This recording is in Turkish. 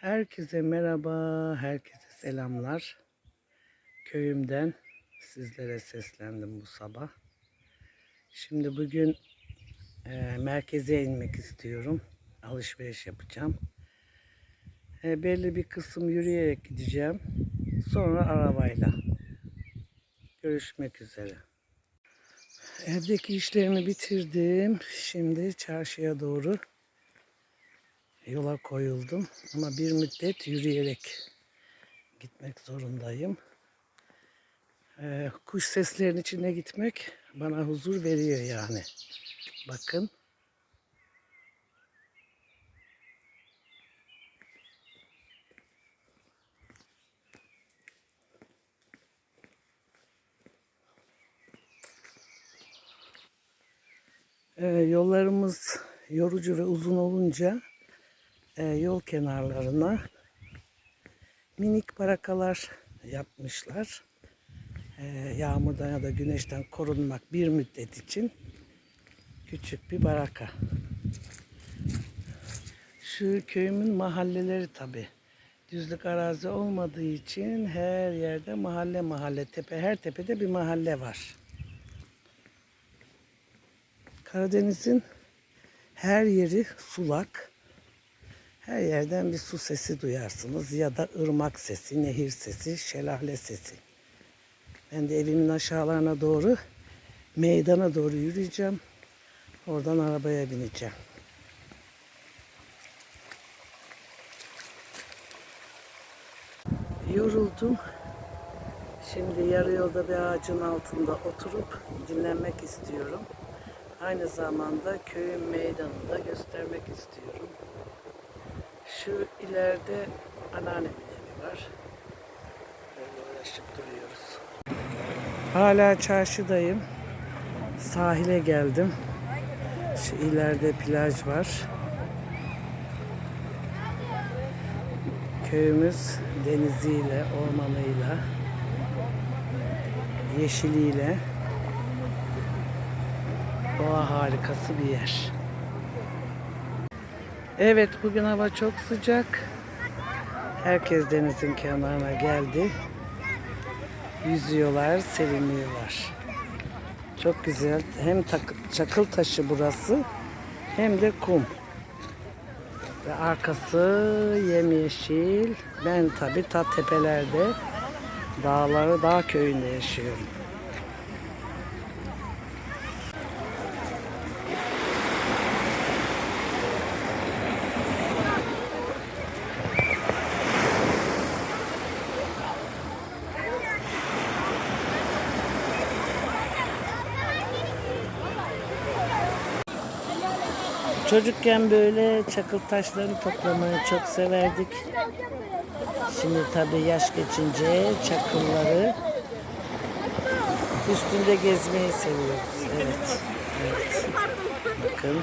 Herkese merhaba, herkese selamlar. Köyümden sizlere seslendim bu sabah. Şimdi bugün e, merkeze inmek istiyorum. Alışveriş yapacağım. E, belli bir kısım yürüyerek gideceğim. Sonra arabayla. Görüşmek üzere. Evdeki işlerimi bitirdim. Şimdi çarşıya doğru yola koyuldum. Ama bir müddet yürüyerek gitmek zorundayım. Ee, kuş seslerinin içine gitmek bana huzur veriyor yani. Bakın. Ee, yollarımız yorucu ve uzun olunca e, yol kenarlarına minik barakalar yapmışlar. E, yağmurdan ya da güneşten korunmak bir müddet için küçük bir baraka. Şu köyümün mahalleleri tabi. Düzlük arazi olmadığı için her yerde mahalle mahalle tepe her tepede bir mahalle var. Karadeniz'in her yeri sulak. Her yerden bir su sesi duyarsınız ya da ırmak sesi, nehir sesi, şelale sesi. Ben de evimin aşağılarına doğru meydana doğru yürüyeceğim. Oradan arabaya bineceğim. Yoruldum. Şimdi yarı yolda bir ağacın altında oturup dinlenmek istiyorum. Aynı zamanda köyün meydanını da göstermek istiyorum. Şu ileride anneannemin evi var. Böyle uğraşıp duruyoruz. Hala çarşıdayım. Sahile geldim. Şu ileride plaj var. Köyümüz deniziyle, ormanıyla, yeşiliyle doğa harikası bir yer. Evet bugün hava çok sıcak. Herkes denizin kenarına geldi. Yüzüyorlar, seriniyorlar. Çok güzel. Hem çakıl taşı burası hem de kum. Ve arkası yemyeşil. Ben tabi ta tepelerde dağları, dağ köyünde yaşıyorum. Çocukken böyle çakıl taşlarını toplamayı çok severdik. Şimdi tabii yaş geçince çakılları üstünde gezmeyi seviyoruz. Evet. Evet. Bakın.